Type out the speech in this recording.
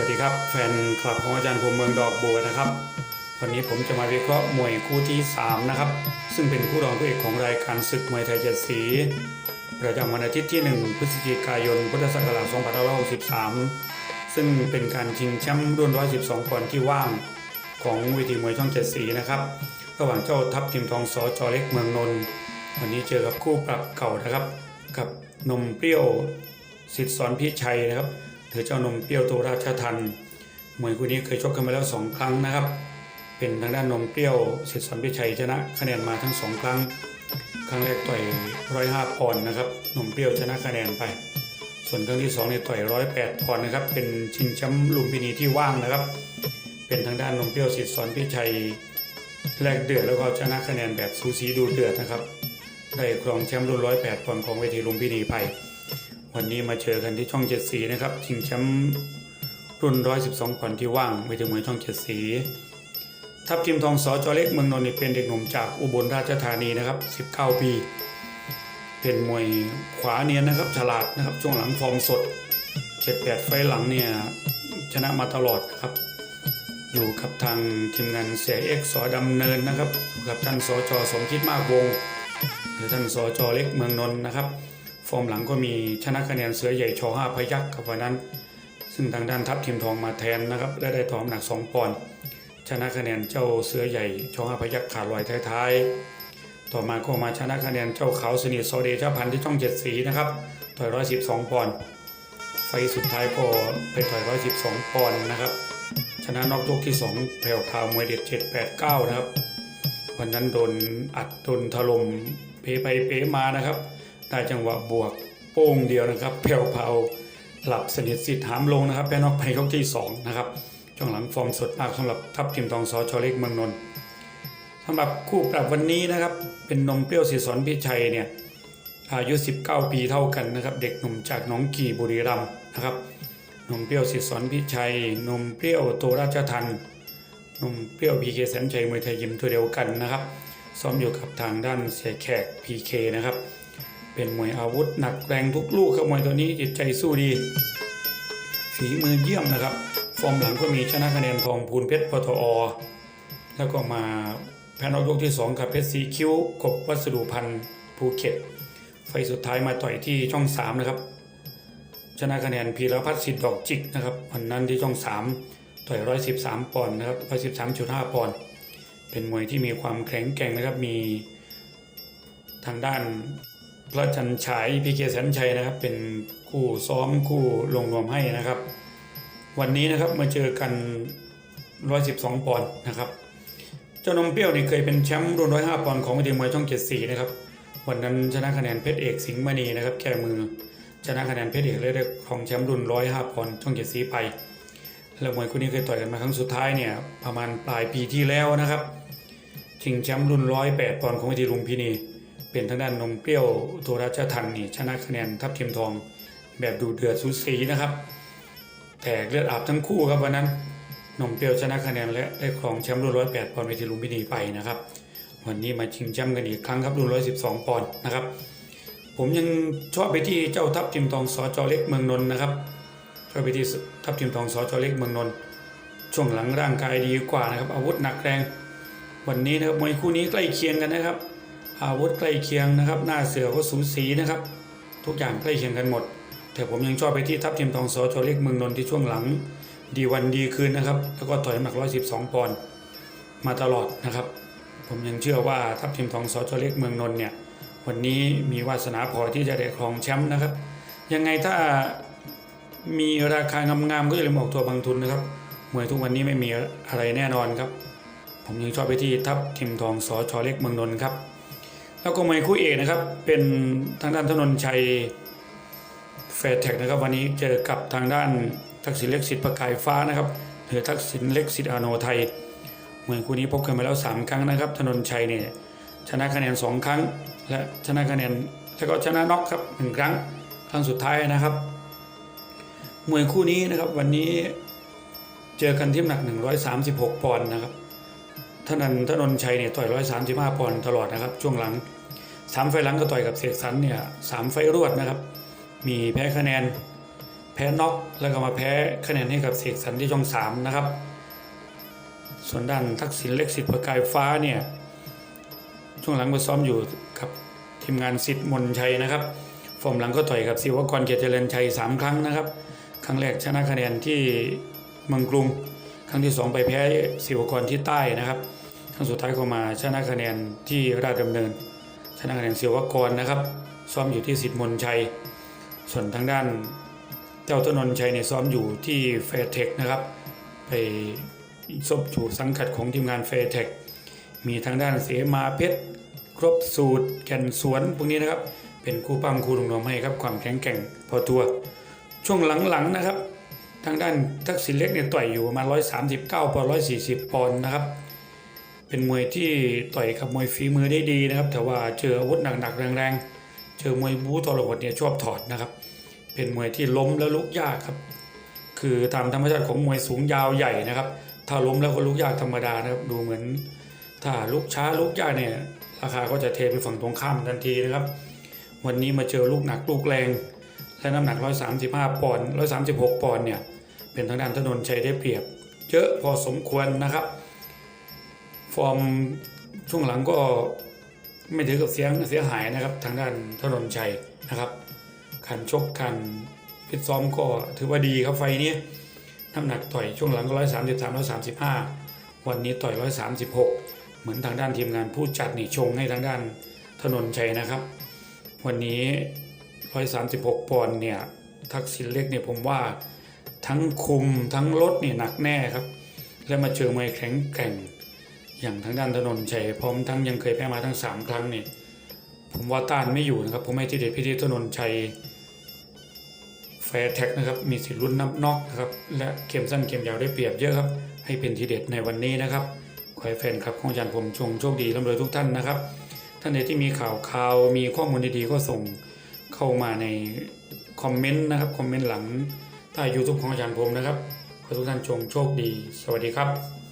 วัสดีครับแฟนคลับของอาจารย์ภูมิเมืองดอกบัวนะครับ วันนี้ผมจะมาวิเคราะห์มวยคู่ที่ 3 นะครับ ซึ่งเป็นคู่รองผู้เอกของรายการศึกมวยไทยเจ็ดสี ประจำวันอาทิตย์ที่ 1 พฤศจิกายน พุทธศักราช2563 ซึ่งเป็นการชิงแชมป์รุ่น 112ปอนด์ที่ว่างของเวทีมวยช่องเจ็ดสีนะครับ ระหว่างเจ้าทัพทิมทองสอจอเล็กเมืองนนท์วันนี้เจอกับคู่ปรับเก่านะครับ กับนมเปรี้ยวสิทธิสอนพิชัยนะครับ หรือเจ้านมเปรี้ยวตัวราชทันมวยคู่นี้เคยชกกันมาแล้วสองครั้งนะครับ เป็นทางด้านนมเปรี้ยวเสิทธิสอนพิชัยชนะคะแนนมาทั้งสองครั้ง ครั้งแรกต่อยร้อยห้าปอนด์นะครับนมเปรี้ยวชนะคะแนนไป ส่วนครั้งที่สองเนี่ยต่อยร้อยแปดปอนด์นะครับ เป็นชิงแชมป์ลุมพินีที่ว่างนะครับ เป็นทางด้านนมเปรี้ยวสิทธิสอนพิชัยแลกเดือดแล้วก็ชนะคะแนนแบบสูสีดูเดือดนะครับ ได้ครองแชมป์รุ่น108ปอนด์ของเวทีลุมพินีไป วันนี้มาเจอกันที่ช่องเจ็ดสีนะครับชิงแชมป์รุ่น112ปอนด์ที่ว่างเวทีมวยช่องเจ็ดสีทัพทีมทองสอจอเล็กเมืองนนท์เป็นเด็กหนุ่มจากอุบลราชธานีนะครับ19ปี เป็นมวยขวาเนียนนะครับฉลาดนะครับช่วงหลังฟอร์มสด7-8ไฟหลังเนี่ยชนะมาตลอดนะครับอยู่กับทางทีมงานเสียเอ็กสอดำเนินนะครับกับท่านสอจสมคิดมากวงหรือท่านสอจอเล็กเมืองนนท์นะครับ ฟอร์มหลังก็มีชนะคะแนนเสือใหญ่ชอห้าพยักกับวันนั้น ซึ่งทางด้านทัพทีมทองมาแทนนะครับและได้ถอมหนัก 2 ปอนด์ชนะคะแนนเจ้าเสือใหญ่ชอห้าพยักขาดลอยท้ายๆ ต่อมาก็มาชนะคะแนนเจ้าเขาสนิทโซเดชพันธ์ที่ช่องเจ็ดสีนะครับต่อยร้อยสิบสองปอนด์ไฟสุดท้ายก็ไปต่อยร้อยสิบสองปอนด์นะครับชนะนอกยกที่ 2 แผ่วพาวมวยเด็ด 7 8 9 นะครับ วันนั้นโดนอัดโดนถล่มเปไปเปมานะครับ ได้จังหวะบวกโป้งเดียวนะครับแผ่วพราหลับสนิทสิทธิ์หามลงนะครับแพ้นอกไปยกที่2นะครับช่วงหลังฟอร์มสดมากสำหรับทัพทีมทองสอชอเล็กเมืองนนท์สำหรับคู่ปรับวันนี้นะครับเป็นนมเปรี้ยวสีสอนพิชัยเนี่ยอายุ 19 ปีเท่ากันนะครับเด็กหนุ่มจากหน้องกี่บุรีรัมย์นะครับนมเปรี้ยวสิทธิสอนพิชัยนมเปรี้ยวโตราชทันนมเปรี้ยวพีเคแสนชัยมวยไทยยิมตัวเดียวกันนะครับซ้อมอยู่กับทางด้านเสียแขกพีเคนะครับ เป็นมวยอาวุธหนักแรงทุกลูกครับมวยตัวนี้จิตใจสู้ดี ฝีมือเยี่ยมนะครับ ฟอร์มหลังก็มีชนะคะแนนทองพูนเพชรปตอ แล้วก็มาแพ้นอกยกที่ 2 กับเพชรสีคิ้วกบวัสดุพันธ์ภูเก็ต ไฟสุดท้ายมาต่อยที่ช่อง 3 นะครับ ชนะคะแนนพีรพัฒน์สิทธิ์ดอกจิกนะครับวันนั้นที่ช่อง 3 ต่อย 113 ปอนด์นะครับ113.5 ปอนด์เป็นมวยที่มีความแข็งแกร่งนะครับมีทางด้าน พระจันฉายพีเคแสนชัยนะครับ เป็นคู่ซ้อมคู่ลงนวมให้นะครับ วันนี้นะครับมาเจอกัน 112 ปอนด์นะครับ เจ้านมเปรี้ยวนี่เคยเป็นแชมป์รุ่น105 ปอนด์ของเวทีมวยช่อง74นะครับวันนั้นชนะคะแนนเพชรเอกสิงห์มณีนะครับแก้มือชนะคะแนนเพชรเอกเลยได้ครองแชมป์รุ่น 105 ปอนด์ช่องเจ็ดสีไปแล้วมวยคู่นี้เคยต่อยกันมาครั้งสุดท้ายเนี่ยประมาณปลายปีที่แล้วนะครับชิงแชมป์รุ่น 108 ปอนด์ของเวทีลุมพินี เป็นทางด้านนมเปรี้ยวตัวราชทันนี่ชนะคะแนนทัพเทียมทองแบบดูเดือดสูสีนะครับ แตกเลือดอาบทั้งคู่ครับวันนั้นนมเปรี้ยวชนะคะแนนและได้ครองแชมป์รุ่น108ปอนด์เวทีลุมพินีไปนะครับ วันนี้มาชิงแชมป์กันอีกครั้งครับรุ่น112ปอนด์นะครับ ผมยังชอบไปที่เจ้าทัพทิมทองสอจอเล็กเมืองนนท์นะครับชอบไปที่ทัพทิมทองสอจอเล็กเมืองนนท์ช่วงหลังร่างกายดีกว่านะครับอาวุธหนักแรง วันนี้นะครับมวยคู่นี้ใกล้เคียงกันนะครับ อาวุธใกล้เคียงนะครับ หน้าเสือก็สูสีนะครับ ทุกอย่างใกล้เคียงกันหมด แต่ผมยังชอบไปที่ทัพทิมทองสอจอเล็กเมืองนนท์ที่ช่วงหลัง ดีวันดีคืนนะครับ แล้วก็ต่อยน้ำหนัก112 ปอนด์มาตลอดนะครับ ผมยังเชื่อว่าทัพทิมทองสอจอเล็กเมืองนนท์เนี่ยวันนี้มีวาสนาพอที่จะได้ครองแชมป์นะครับ ยังไงถ้ามีราคางามๆก็อย่าลืมออกตัวบางทุนนะครับมวยทุกวันนี้ไม่มีอะไรแน่นอนครับ ผมยังชอบไปที่ทัพทิมทองสอชอเล็กเมืองนนท์ครับ แล้วก็มวยคู่เอกนะครับ เป็นทางด้านถนนชัยแฟร์แท็กนะครับ วันนี้เจอกับทางด้านทักษิณเล็กสิทธิ์ประกายฟ้านะครับหรือทักษิณเล็กสิทธิ์อาโนไทยมวยคู่นี้พบกันมาแล้วสามครั้งนะครับถนนชัยเนี่ยชนะคะแนน 2 ครั้ง และชนะคะแนนแล้วก็ชนะน็อกครับหนึ่งครั้งครั้งสุดท้ายนะครับมวยคู่นี้นะครับวันนี้เจอกันที่น้ำหนัก 136 ปอนด์นะครับ ท่านันทนนชัยเนี่ยต่อย135ปอนด์ตลอดนะครับ ช่วงหลังสามไฟหลังก็ต่อยกับเสกสรรเนี่ยสามไฟรวดนะครับ มีแพ้คะแนน แพ้น็อกแล้วก็มาแพ้คะแนนให้กับเสกสรรที่ช่องสามนะครับ ส่วนด้านทักษิณเล็กสิทธิ์ประกายฟ้าเนี่ยช่วงหลังมาซ้อมอยู่กับทีมงานสิทธิ์มนชัยนะครับฟอร์มหลังก็ต่อยกับศิวกรเกียรติเจริญชัยสามครั้งนะครับ ครั้งแรกชนะคะแนนที่เมืองกรุง ครั้งที่สองไปแพ้ศิวกรที่ใต้นะครับ ครั้งสุดท้ายก็มาชนะคะแนนที่ราชดำเนิน ชนะคะแนนศิวกรนะครับ ซ้อมอยู่ที่สิทธิ์มนชัย ส่วนทางด้านเจ้าต้นนนชัยเนี่ยซ้อมอยู่ที่แฟรเทคนะครับ ไปซบอยู่สังกัดของทีมงานแฟรเทคมีทางด้านเสมาเพชรครบสูตรแก่นสวนพวกนี้นะครับ เป็นคู่ปั้มคู่ลงนมให้ครับความแข็งแกร่งพอตัว ช่วงหลังๆนะครับ ทางด้านทักษิณเล็กเนี่ยต่อยอยู่ประมาณ139ปอนด์140 ปอนด์นะครับ เป็นมวยที่ต่อยกับมวยฝีมือได้ดีนะครับ แต่ว่าเจออาวุธหนักๆแรงๆ เจอมวยบู๊ตลอดเนี่ยชอบถอดนะครับ เป็นมวยที่ล้มแล้วลุกยากครับ คือตามธรรมชาติของมวยสูงยาวใหญ่นะครับ ถ้าล้มแล้วก็ลุกยากธรรมดานะครับ ดูเหมือนถ้าลุกช้าลุกยากเนี่ยราคาก็จะเทไปฝั่งตรงข้ามทันทีนะครับ วันนี้มาเจอลูกหนักลูกแรงและน้ำหนัก 135 ปอนด์ 136 ปอนด์เนี่ย เป็นทางด้านถนนชัยได้เปรียบ เยอะพอสมควรนะครับ ฟอร์มช่วงหลังก็ไม่ถือกับเสียงเสียหายนะครับ ทางด้านถนนชัยนะครับขันชกขันฟิตซ้อมก็ถือว่าดีครับไฟนี้น้ำหนักต่อยช่วงหลังก็133 135วันนี้ต่อย136เหมือนทางด้านทีมงานผู้จัดนี่ชงให้ทางด้านถนนชัยนะครับ วันนี้136ปอนด์เนี่ยทักษิณเล็กเนี่ยผมว่า ทั้งคุมทั้งลดเนี่ยหนักแน่ครับ และมาเจอมวยแข็งแกร่ง อย่างทางด้านถนนชัยพร้อมทั้งยังเคยแพ้มาทั้ง 3 ครั้งเนี่ยผมว่าต้านไม่อยู่นะครับผมให้ที่เด็ดพิธีถนนชัยแฟร์แท็กนะครับมีสิทธิ์ลุ้นนับน็อกนะครับและเกมสั้นเกมยาวได้เปรียบเยอะครับ ให้เป็นทีเด็ดในวันนี้นะครับขอให้แฟนคลับของอาจารย์ผมชงโชคดีร่ำรวยทุกท่านนะครับ ท่านใดที่มีข่าวข่าวมีข้อมูลดีๆก็ส่งเข้ามาในคอมเมนต์นะครับคอมเมนต์หลัง ใต้ YouTube ของอาจารย์ผมนะครับขอทุกท่านชงโชคดี สวัสดีครับ